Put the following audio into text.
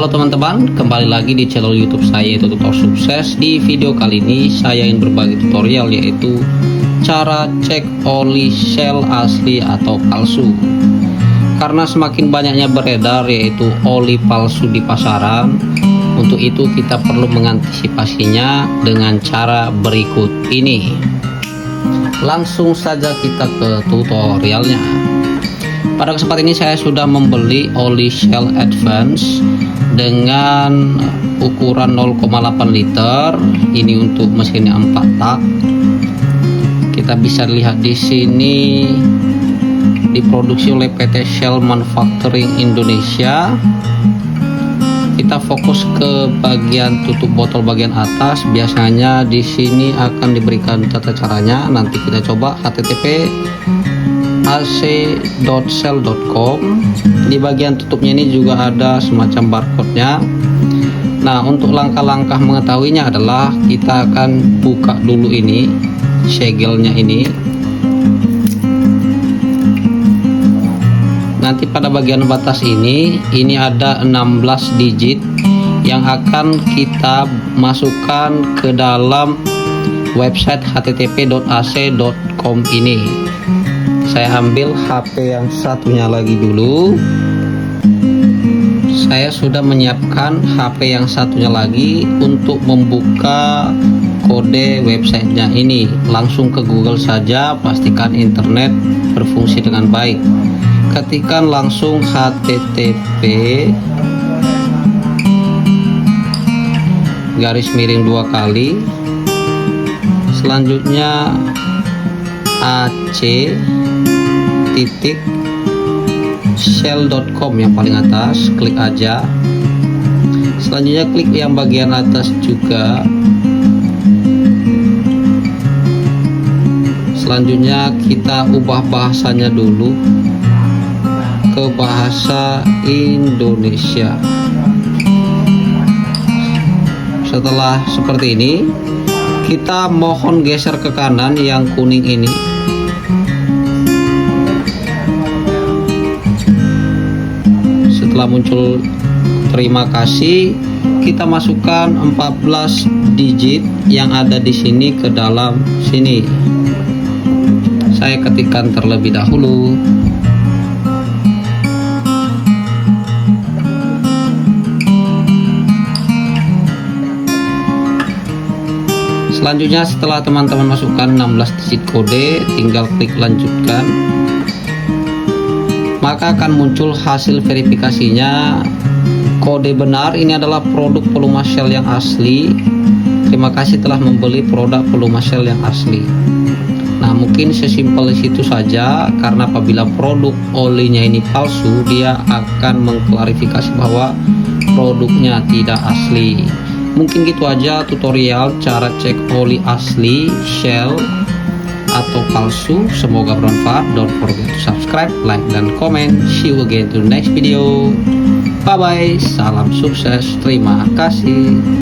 Halo teman-teman, kembali lagi di channel YouTube saya yaitu Tutor Sukses. Di video kali ini saya ingin berbagi tutorial yaitu cara cek oli shell asli atau palsu. Karena semakin banyaknya beredar yaitu oli palsu di pasaran, untuk itu kita perlu mengantisipasinya dengan cara berikut ini. Langsung saja kita ke tutorialnya. Pada kesempatan ini saya sudah membeli oli Shell Advance dengan ukuran 0,8 liter. Ini untuk mesinnya 4 tak. Kita bisa lihat di sini diproduksi oleh PT Shell Manufacturing Indonesia. Kita fokus ke bagian tutup botol bagian atas. Biasanya di sini akan diberikan tata caranya. Nanti kita coba http ac.cell.com di bagian tutupnya ini juga ada semacam barcode-nya. Nah untuk langkah-langkah mengetahuinya adalah kita akan buka dulu ini segelnya ini. Nanti pada bagian batas ini ini ada 16 digit yang akan kita masukkan ke dalam website http.ac.com ini saya ambil HP yang satunya lagi dulu. Saya sudah menyiapkan HP yang satunya lagi untuk membuka kode websitenya ini. Langsung ke Google saja pastikan internet berfungsi dengan baik. Ketikkan langsung http garis miring dua kali. Selanjutnya ac titik shell.com yang paling atas. Klik aja. Selanjutnya klik yang bagian atas juga. Selanjutnya kita ubah bahasanya dulu ke bahasa Indonesia. Setelah seperti ini kita mohon geser ke kanan yang kuning ini setelah muncul terima kasih kita masukkan 14 digit yang ada di sini ke dalam sini. Saya ketikkan terlebih dahulu. Selanjutnya setelah teman-teman masukkan 16 digit kode tinggal klik lanjutkan maka akan muncul hasil verifikasinya. Kode benar ini adalah produk pelumas shell yang asli. Terima kasih telah membeli produk pelumas shell yang asli. Nah mungkin sesimpel situ saja karena apabila produk olinya ini palsu dia akan mengklarifikasi bahwa produknya tidak asli. Mungkin gitu aja tutorial cara cek oli asli shell atau palsu. Semoga bermanfaat. Don't forget to subscribe like dan comment see you again to next video. Bye bye salam sukses. Terima kasih